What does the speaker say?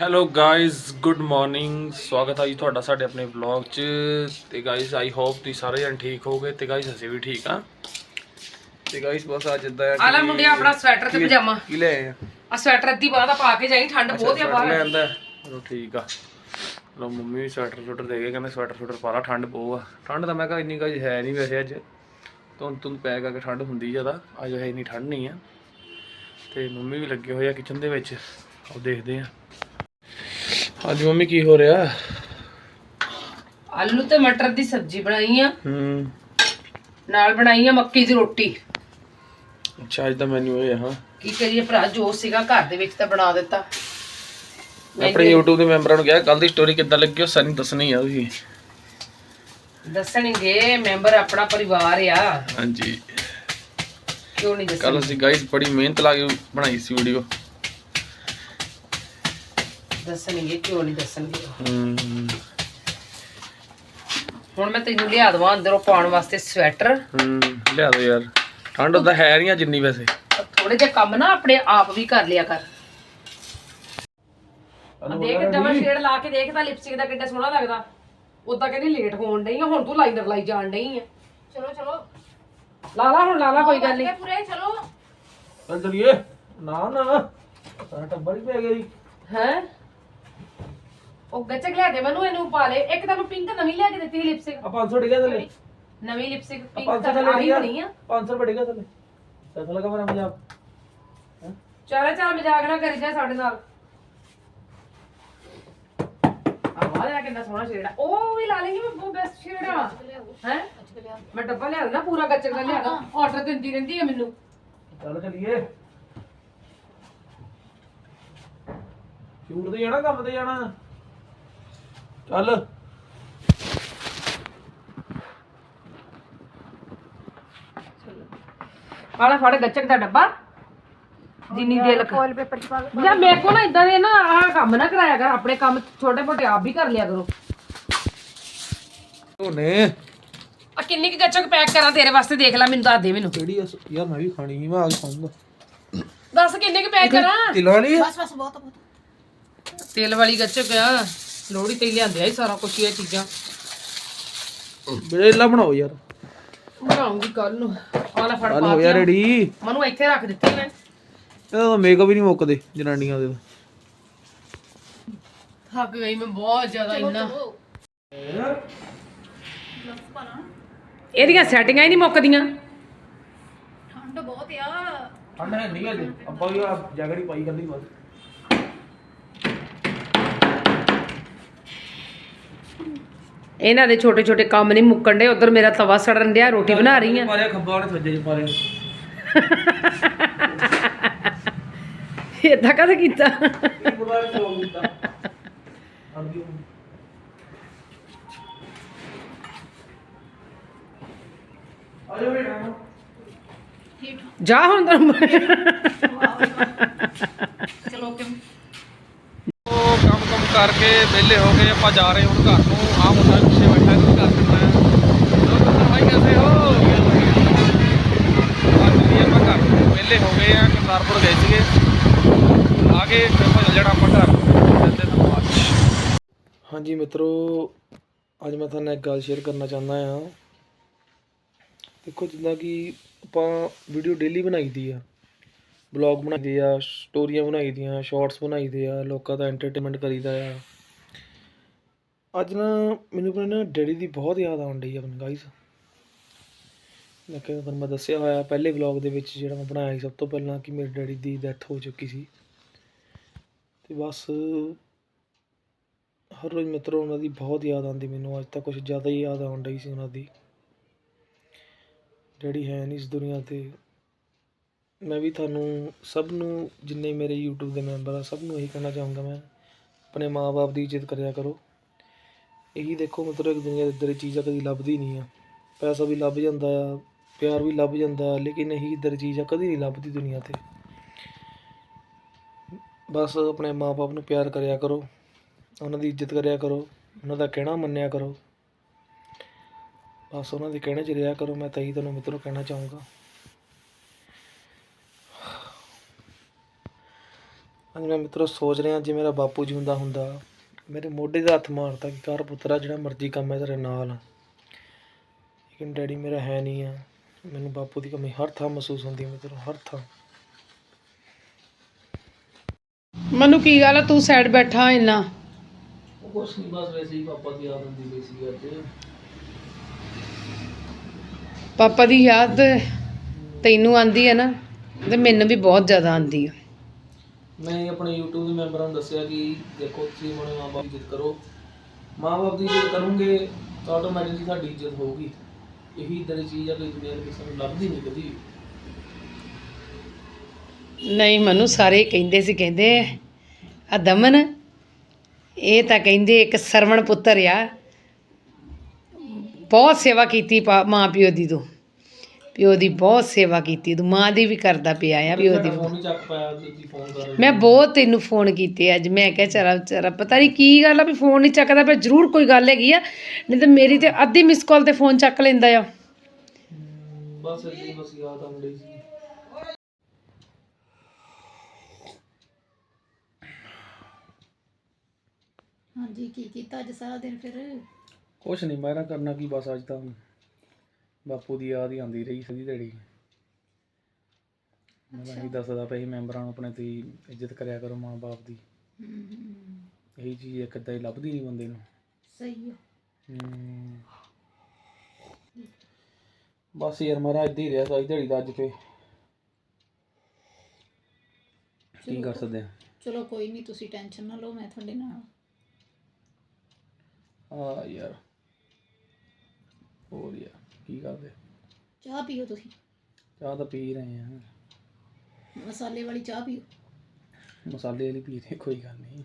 Hello guys good morning ਸਵਾਗਤ ਹੈ ਜੀ ਤੁਹਾਡਾ ਸਾਡੇ ਆਪਣੇ ਵਲੌਗ 'ਚ। ਤੇ ਗਾਇਜ਼ ਆਈ ਹੋਪ ਤੁਸੀਂ ਸਾਰੇ ਜਣ ਠੀਕ ਹੋਗੇ ਤੇ ਗਾਇਜ਼ ਅਸੀਂ ਵੀ ਠੀਕ ਆ। ਤੇ ਗਾਇਜ਼ ਬਸ ਅੱਜ ਇਦਾਂ ਆ ਆ ਲੈ ਮੁੰਡਿਆ ਆਪਣਾ ਸਵੈਟਰ ਤੇ ਪਜਾਮਾ। ਕੀ ਲੈ ਆਏ ਆ? ਸਵੈਟਰ ਅੱਧੀ ਬਾਹ ਦਾ ਪਾ ਕੇ ਜਾਈ ਠੰਡ ਬਹੁਤ ਆ ਬਾਹਰ। ਲੈਂਦਾ ਚਲੋ ਠੀਕ ਆ। ਲੋ ਮੰਮੀ ਵੀ ਸਵੈਟਰ ਸਵੈਟਰ ਦੇ ਗਏ ਕਹਿੰਦੇ ਸਵੈਟਰ ਸਵੈਟਰ ਪਾ ਲਾ ਠੰਡ ਬਹੁਤ ਆ। ਠੰਡ ਤਾਂ ਮੈਂ ਕਿਹਾ ਇੰਨੀ ਗਾਇਜ਼ ਹੈ ਨਹੀਂ ਵੈਸੇ ਅੱਜ। ਤੁੰਨ ਤੁੰਨ ਪੈ ਕਰਕੇ ਠੰਡ ਹੁੰਦੀ ਜ਼ਿਆਦਾ ਅੱਜ ਹੈ ਇੰਨੀ ਠੰਡ ਨਹੀਂ ਆ। ਤੇ ਮੰਮੀ ਵੀ ਲੱਗੇ ਹੋਏ ਆ ਕਿਚਨ ਦੇ ਵਿੱਚ। ਉਹ ਦੇਖਦੇ ਆ। ਅੱਜ ਮੰਮੀ ਕੀ ਹੋ ਰਿਹਾ? ਆਲੂ ਤੇ ਮਟਰ ਦੀ ਸਬਜ਼ੀ ਬਣਾਈ ਆ। ਹੂੰ। ਨਾਲ ਬਣਾਈ ਆ ਮੱਕੀ ਦੀ ਰੋਟੀ। ਅੱਛਾ ਅੱਜ ਦਾ ਮੈਨੂ ਇਹ ਹੈ। ਕੀ ਕਰੀਏ ਭਰਾ ਜੋ ਸੀਗਾ ਘਰ ਦੇ ਵਿੱਚ ਤਾਂ ਬਣਾ ਦਿੱਤਾ। ਆਪਣੇ YouTube ਦੇ ਮੈਂਬਰਾਂ ਨੂੰ ਕਿਹਾ ਕੱਲ ਦੀ ਸਟੋਰੀ ਕਿੱਦਾਂ ਲੱਗੀ ਉਹ ਸਾਨੂੰ ਦੱਸਣੀ ਆ ਤੁਸੀਂ। ਦੱਸਣਗੇ ਮੈਂਬਰ ਆਪਣਾ ਪਰਿਵਾਰ ਆ। ਹਾਂਜੀ। ਕਿਉਂ ਨਹੀਂ ਦੱਸਣ ਕੱਲ ਅਸੀਂ ਗਾਇਸ ਬੜੀ ਮਿਹਨਤ ਲਾ ਕੇ ਬਣਾਈ ਸੀ ਵੀਡੀਓ ਦੱਸਣਗੇ ਕਿਉਂ ਨਹੀਂ ਦੱਸਣਗੇ ਹੂੰ। ਹੁਣ ਮੈਂ ਤੈਨੂੰ ਲਿਆ ਦਵਾਂ ਅੰਦਰੋਂ ਪਾਉਣ ਵਾਸਤੇ ਸਵੈਟਰ। ਹੂੰ ਲਿਆ ਦੋ ਯਾਰ। ਠੰਡ ਤਾਂ ਹੈ ਨਹੀਂ ਆ ਜਿੰਨੀ ਵੈਸੇ। ਥੋੜੇ ਜਿਹਾ ਕੰਮ ਨਾ ਆਪਣੇ ਆਪ ਵੀ ਕਰ ਲਿਆ ਕਰ। ਆ ਦੇਖ ਡਬਲ ਸ਼ੇਡ ਲਾ ਕੇ ਦੇਖ ਤਾਂ ਲਿਪਸਟਿਕ ਦਾ ਕਿੰਨਾ ਸੋਹਣਾ ਲੱਗਦਾ। ਉਦਾਂ ਕਹਿੰਦੀ ਲੇਟ ਹੋਣ ਡਈ ਆ ਹੁਣ ਤੂੰ ਲਾਈਨਰ ਲਾਈ ਜਾਣ ਡਈ ਆ। ਚਲੋ ਚਲੋ। ਲਾ ਲਾ ਹੁਣ ਲਾ ਲਾ ਕੋਈ ਗੱਲ ਨਹੀਂ ਪੂਰੇ ਚਲੋ। ਚੱਲ ਚਲੀਏ। ਨਾ ਨਾ। ਸਾਡਾ ਟੱਬਰ ਹੀ ਪੈ ਗਿਆ ਜੀ। ਹੈ? ਉਹ ਗੱਚਕ ਲਿਆ ਦੇ ਮੈਨੂੰ ਇਹਨੂੰ ਪਾ ਲੈ ਇੱਕ ਤੈਨੂੰ ਪਿੰਕ ਨਵੀਂ ਲਿਆ ਕੇ ਦਿੱਤੀ ਸੀ ਲਿਪਸਟਿਕ ਆ 500 ਡਿੱਗਾ ਥੱਲੇ। ਨਵੀਂ ਲਿਪਸਟਿਕ ਪਿੰਕ 500 ਤਾਂ ਥੱਲੇ ਆਹੀ ਡਿੱਗਾ ਆ। 500 ਰੁਪਏ ਡਿੱਗਾ ਥੱਲੇ। ਪੈਸਾ ਲਗਾ ਮੇਰਾ ਪੰਜਾਬ ਚੱਲ ਚੱਲ ਮਜ਼ਾਕ ਨਾ ਕਰੀ ਜਾ ਸਾਡੇ ਨਾਲ। ਆ ਕਿੰਨਾ ਸੋਹਣਾ ਸ਼ੇਡ ਆ। ਉਹ ਵੀ ਲਾ ਲੇਗੀ ਮੈਂ ਬਹੁਤ ਬੈਸਟ ਸ਼ੇਡ ਆ। ਹੈ? ਮੈਂ ਡੱਬਾ ਲਿਆ ਦੇਣਾ ਪੂਰਾ ਗੱਚਕ ਦਾ ਲਿਆ ਆਰਡਰ ਦਿੰਦੀ ਰਹਿੰਦੀ ਆ ਮੈਨੂੰ। ਚੱਲ ਚਲੀਏ। ਸ਼ੂਟ ਤੇ ਜਾਣਾ ਕੰਮ ਤੇ ਜਾਣਾ। ਚੱਲ ਆਲਾ ਫੜ ਗੱਚਕ ਦਾ ਡੱਬਾ ਜਿੰਨੀ ਦਿਲ ਫੋਇਲ ਪੇਪਰ ਚ ਪਾ ਲਓ। ਯਾ ਮੇਰੇ ਕੋ ਨਾ ਇਦਾਂ ਦੇ ਨਾ ਆਹ ਕੰਮ ਨਾ ਕਰਾਇਆ ਕਰ ਆਪਣੇ ਕੰਮ ਛੋਟੇ ਮੋਟੇ ਆਪ ਵੀ ਕਰ ਲਿਆ ਕਰੋ ਉਹਨੇ ਆ ਕਿੰਨੀ ਕੁ ਗੱਚਕ ਪੈਕ ਕਰਾਂ ਤੇਰੇ ਵਾਸਤੇ ਦੇਖ ਲੈ ਮੈਨੂੰ ਦੱਸ ਦੇ ਮੈਨੂੰ ਕਿਹੜੀ ਆ? ਯਾਰ ਮੈਂ ਵੀ ਖਾਣੀ ਸੀ ਮੈਂ ਆ ਕੇ ਖਾਊਂਗਾ ਦੱਸ ਕਿੰਨੇ ਕੁ ਪੈਕ ਕਰਾਂ ਤਿਲਾਂ ਵਾਲੀ ਆ? ਬਸ ਬਸ ਬਹੁਤ ਆ, ਬਹੁਤ ਆ। ਤੇਲ ਵਾਲੀ ਗੱਚਕ ਆ ਲੋੜੀ ਤੇ ਹੀ ਲਿਆਂਦੇ ਆ ਇਹ ਸਾਰਾ ਕੁਛ ਇਹ ਚੀਜ਼ਾਂ। ਬਰੇਲਾ ਬਣਾਓ ਯਾਰ। ਬਣਾਉਂਗੀ ਕੱਲ ਨੂੰ। ਆ ਲੈ ਫੜ ਚੱਲ ਪਾ ਹੋ ਕੇ। ਯਾ ਰੈਡੀ ਮਨੂੰ ਇੱਥੇ ਰੱਖ ਦਿੱਤੀ ਮੈਂ। ਤਾਂ ਮੇਕਅਪ ਹੀ ਨਹੀਂ ਮੁੱਕਦੇ ਜਨਾਨੀਆਂ ਦੇ। ਥੱਕ ਗਈ ਮੈਂ ਬਹੁਤ ਜ਼ਿਆਦਾ ਇੰਨਾ। ਇਹਦੀਆਂ ਸੈਟਿੰਗਾਂ ਹੀ ਨਹੀਂ ਮੁੱਕਦੀਆਂ। ਠੰਡ ਬਹੁਤ ਆ। ਠੰਡ ਹੈ ਨਹੀਂ ਅਜੇ ਆਪਾਂ ਵੀ ਆ ਜੈਕਟ ਹੀ ਪਾਈ ਕਰਦੀ ਬਸ। ਇਹਨਾਂ ਦੇ ਛੋਟੇ ਛੋਟੇ ਕੰਮ ਨਹੀਂ ਮੁੱਕਣ ਦੇ ਉਧਰ ਮੇਰਾ ਤਵਾ ਸੜਨ ਡਿਆ ਰੋਟੀ ਬਣਾ ਰਹੀ ਆ। ਪਾਲਿਆ ਖੱਬਾ ਸੱਜੇ ਚ ਕਦੇ ਕੀਤਾ? ਜਾ ਹੁਣ ਤੈਨੂੰ ਚਲੋ ਓਕੇ ਉਹ ਕੰਮ ਕੰਮ ਕਰਕੇ ਵਿਹਲੇ ਹੋ ਗਏ, ਆਪਾਂ ਜਾ ਰਹੇ ਹੁਣ ਘਰ ਨੂੰ। ਆ ਮੁੰਡਾ ਪਿੱਛੇ ਬੈਠਾ ਇਹਨੂੰ ਘਰ ਚੱਲਣਾ ਹੈ ਭਾਈ कैसे ਹੋ? ਅੱਜ ਵੀ ਆਪਾਂ ਘਰ ਵਿਹਲੇ ਹੋ ਗਏ ਆ ਕਰਤਾਰਪੁਰ ਗਏ ਸੀਗੇ। ਆ ਕੇ ਫਿਰ ਆਪਾਂ ਚੱਲ ਜਾਣਾ ਆਪਾਂ ਘਰ। ਜਲਦੇ ਤੋਂ ਬਾਅਦ ਹਾਂਜੀ ਮਿੱਤਰੋ, ਅੱਜ ਮੈਂ ਤੁਹਾਨੂੰ ਇੱਕ ਗੱਲ ਸ਼ੇਅਰ ਕਰਨਾ ਚਾਹੁੰਦਾ ਆ ਦੇਖੋ ਜਿੱਦਾਂ ਕਿ ਆਪਾਂ ਵੀਡੀਓ ਡੇਲੀ ਬਣਾਈਦੀ ਆ। ਬਲੌਗ ਬਣਾਈਦੇ ਆ ਸਟੋਰੀਆਂ ਬਣਾਈਦੀਆਂ ਸ਼ਾਰਟਸ ਬਣਾਈਦੇ ਆ, ਲੋਕਾਂ ਦਾ ਐਂਟਰਟੇਨਮੈਂਟ ਕਰੀਦਾ ਆ। ਅੱਜ ਨਾ ਮੈਨੂੰ ਆਪਣੇ ਨਾ ਡੈਡੀ ਦੀ ਬਹੁਤ ਯਾਦ ਆਉਣ ਡਈ ਆ ਆਪਣੇ ਗਾਈਸ ਮੈਂ ਕਿਹਾ ਤੁਹਾਨੂੰ ਮੈਂ ਦੱਸਿਆ ਹੋਇਆ ਪਹਿਲੇ ਵਲੌਗ ਦੇ ਵਿੱਚ ਜਿਹੜਾ ਮੈਂ ਬਣਾਇਆ ਸੀ, ਸਭ ਤੋਂ ਪਹਿਲਾਂ ਕਿ ਮੇਰੇ ਡੈਡੀ ਦੀ ਡੈਥ ਹੋ ਚੁੱਕੀ ਸੀ। ਤੇ ਬਸ ਹਰ ਰੋਜ਼ ਮਿੱਤਰੋ ਉਹਨਾਂ ਦੀ ਬਹੁਤ ਯਾਦ ਆਉਂਦੀ ਮੈਨੂੰ, ਅੱਜ ਤਾਂ ਕੁਝ ਜ਼ਿਆਦਾ ਹੀ ਯਾਦ ਆਉਣ ਡਈ ਸੀ ਉਹਨਾਂ ਦੀ। ਡੈਡੀ ਹੈ ਨਹੀਂ ਇਸ ਦੁਨੀਆ ਤੇ। ਮੈਂ ਵੀ ਤੁਹਾਨੂੰ ਸਭ ਨੂੰ, ਜਿੰਨੇ ਮੇਰੇ ਯੂਟਿਊਬ ਦੇ ਮੈਂਬਰ ਆ, ਸਭ ਨੂੰ ਇਹੀ ਕਹਿਣਾ ਚਾਹੂੰਗਾ ਮੈਂ, ਆਪਣੇ ਮਾਂ ਬਾਪ ਦੀ ਇੱਜ਼ਤ ਕਰਿਆ ਕਰੋ। ਇਹੀ ਦੇਖੋ, ਮਤਲਬ ਇੱਕ ਦੁਨੀਆ ਦੇ ਇੱਧਰ ਦੀ ਚੀਜ਼ਾਂ ਕਦੀ ਲੱਭਦੀ ਨਹੀਂ ਆ। ਪੈਸਾ ਵੀ ਲੱਭ ਜਾਂਦਾ ਆ, ਪਿਆਰ ਵੀ ਲੱਭ ਜਾਂਦਾ ਲੇਕਿਨ ਇਹੀ ਇੱਧਰ ਚੀਜ਼ ਆ, ਕਦੀ ਨਹੀਂ ਲੱਭਦੀ ਦੁਨੀਆ ਤੇ। ਬਸ ਆਪਣੇ ਮਾਂ ਬਾਪ ਨੂੰ ਪਿਆਰ ਕਰਿਆ ਕਰੋ, ਉਹਨਾਂ ਦੀ ਇੱਜ਼ਤ ਕਰਿਆ ਕਰੋ, ਉਹਨਾਂ ਦਾ ਕਹਿਣਾ ਮੰਨਿਆ ਕਰੋ। ਬਸ ਉਹਨਾਂ ਦੇ ਕਹਿਣੇ 'ਚ ਰਿਹਾ ਕਰੋ, ਮੈਂ ਤਾਂ ਹੀ ਤੁਹਾਨੂੰ ਮਿੱਤਰੋ ਕਹਿਣਾ ਚਾਹੂੰਗਾ। ਅੱਜ ਮੈਂ ਮਿੱਤਰੋ ਸੋਚ ਰਿਹਾ ਜੇ ਮੇਰਾ ਬਾਪੂ ਜੀ ਹੁੰਦਾ ਹੁੰਦਾ ਮੇਰੇ ਮੋਢੇ ਦਾ ਹੱਥ ਮਾਰਦਾ ਕਿ ਕਰ ਪੁੱਤਰਾ ਜਿਹੜਾ ਮਰਜ਼ੀ ਕੰਮ ਹੈ ਤੇਰੇ ਨਾਲ। ਲੇਕਿਨ ਡੈਡੀ ਮੇਰਾ ਹੈ ਨਹੀਂ ਆ। ਮੈਨੂੰ ਬਾਪੂ ਦੀ ਕਮੀ ਹਰ ਥਾਂ ਮਹਿਸੂਸ ਹੁੰਦੀ ਹੈ ਮਿੱਤਰੋ ਹਰ ਥਾਂ। ਮਨੂੰ ਕੀ ਗੱਲ ਆ ਤੂੰ ਸਾਈਡ ਬੈਠਾ ਇੰਨਾ? ਉਹ ਕੁਛ ਨਹੀਂ ਬਸ ਵੈਸੇ ਹੀ ਪਾਪਾ ਦੀ ਯਾਦ ਹੁੰਦੀ ਪਈ ਸੀ ਅੱਜ। ਪਾਪਾ ਦੀ ਯਾਦ ਤੈਨੂੰ ਆਂਦੀ ਹੈ ਨਾ ਤੇ ਮੈਨੂੰ ਵੀ ਬਹੁਤ ਜ਼ਿਆਦਾ ਆਂਦੀ ਆ। ਮੈਂ ਆਪਣੇ YouTube ਦੇ ਮੈਂਬਰਾਂ ਨੂੰ ਦੱਸਿਆ ਕਿ ਦੇਖੋ, ਤੁਸੀਂ ਆਪਣੇ ਮਾਪੇ ਦੀ ਇੱਜ਼ਤ ਕਰੋ। ਮਾਪੇ ਦੀ ਇੱਜ਼ਤ ਕਰੋਗੇ ਤਾਂ ਆਟੋਮੈਟਿਕਲੀ ਤੁਹਾਡੀ ਇੱਜ਼ਤ ਹੋਊਗੀ। ਇਹੀ ਇਦਾਂ ਦੀ ਚੀਜ਼ ਆ ਕੋਈ ਦੁਨੀਆ ਦੇ ਕਿਸੇ ਨੂੰ ਲੱਭਦੀ ਨਹੀਂ ਕਦੀ ਵੀ। ਨਹੀਂ, ਮੈਨੂੰ, ਸਾਰੇ ਕਹਿੰਦੇ ਸੀ, ਕਹਿੰਦੇ ਆ ਦਮਨ, ਇਹ ਤਾਂ ਕਹਿੰਦੇ ਇੱਕ ਸਰਵਣ ਪੁੱਤਰ ਆ। ਬਹੁਤ ਸੇਵਾ ਕੀਤੀ ਪਾ- ਮਾਂ ਪਿਓ ਦੀ ਤੂੰ। ਪਿਓ ਦੀ ਬਹੁਤ ਸੇਵਾ ਕੀਤੀ ਤੂੰ ਮਾਂ ਦੀ ਵੀ ਕਰਦਾ ਪਿਆ ਆ ਪਿਓ ਦੀ ਫੋਨ ਨਹੀਂ ਚੱਕ ਪਾਇਆ ਤੁਸੀਂ ਫੋਨ ਕਰ ਰਹੇ ਮੈਂ ਬਹੁਤ ਤੈਨੂੰ ਫੋਨ ਕੀਤੇ ਅੱਜ ਮੈਂ ਕਿਹਾ ਚਰਾ ਚਰਾ ਪਤਾ ਨਹੀਂ ਕੀ ਗੱਲ ਆ ਵੀ ਫੋਨ ਨਹੀਂ ਚੱਕਦਾ ਪਿਆ ਜ਼ਰੂਰ ਕੋਈ ਗੱਲ ਹੈਗੀ ਆ ਨਹੀਂ ਤੇ ਮੇਰੀ ਤੇ ਅੱਧੀ ਮਿਸ ਕਾਲ ਤੇ ਫੋਨ ਚੱਕ ਲੈਂਦਾ ਆ। ਬਸ ਜੀ ਬਸ ਯਾਦ ਆਉਣ ਡਈ ਸੀ। ਹਾਂਜੀ ਕੀ ਕੀਤਾ ਅੱਜ ਸਾਰਾ ਦਿਨ ਫਿਰ? ਕੁਛ ਨਹੀਂ ਮੈਂ ਨਾ ਕਰਨਾ ਕੀ ਬਸ ਅੱਜ ਤਾਂ ਬਾਪੂ ਦੀ ਯਾਦ ਹੀ ਆਉਂਦੀ ਰਹੀ ਸਦੀ ਦਿਹਾੜੀ ਮੈਂ ਤਾਂ ਇਹੀ ਦੱਸਦਾ ਪਿਆ ਸੀ ਮੈਂਬਰਾਂ ਨੂੰ ਆਪਣੇ ਤੇ ਇੱਜ਼ਤ ਕਰਿਆ ਕਰੋ ਮਾਂ ਬਾਪ ਦੀ। ਹਮ, ਇਹੀ ਚੀਜ਼ ਇੱਕ ਤਾਂ ਹੀ ਲੱਭਦੀ ਨਹੀਂ ਬੰਦੇ ਨੂੰ। ਸਹੀ ਆ। ਹਮ। ਬਸ ਯਾਰ ਮੇਰਾ ਇੱਦਾਂ ਹੀ ਰਿਹਾ ਸਾਰੀ ਦਿਹਾੜੀ ਦਾ ਅੱਜ ਤੇ। ਕੀ ਕਰ ਸਕਦੇ ਆ? ਚਲੋ ਕੋਈ ਨਹੀਂ ਤੁਸੀਂ ਟੈਨਸ਼ਨ ਨਾ ਲਓ ਮੈਂ ਤੁਹਾਡੇ ਨਾਲ। ਆ ਯਾਰ। ਹੋਰ ਯਾਰ। ਕੀ ਕਰਦੇ? ਚਾਹ ਪੀਓ ਤੁਸੀਂ। ਚਾਹ ਤਾਂ ਪੀ ਰਹੇ ਆ ਮਸਾਲੇ ਵਾਲੀ ਚਾਹ ਪੀਓ। ਮਸਾਲੇ ਵਾਲੀ ਪੀ ਰਹੇ ਕੋਈ ਗੱਲ ਨਹੀਂ।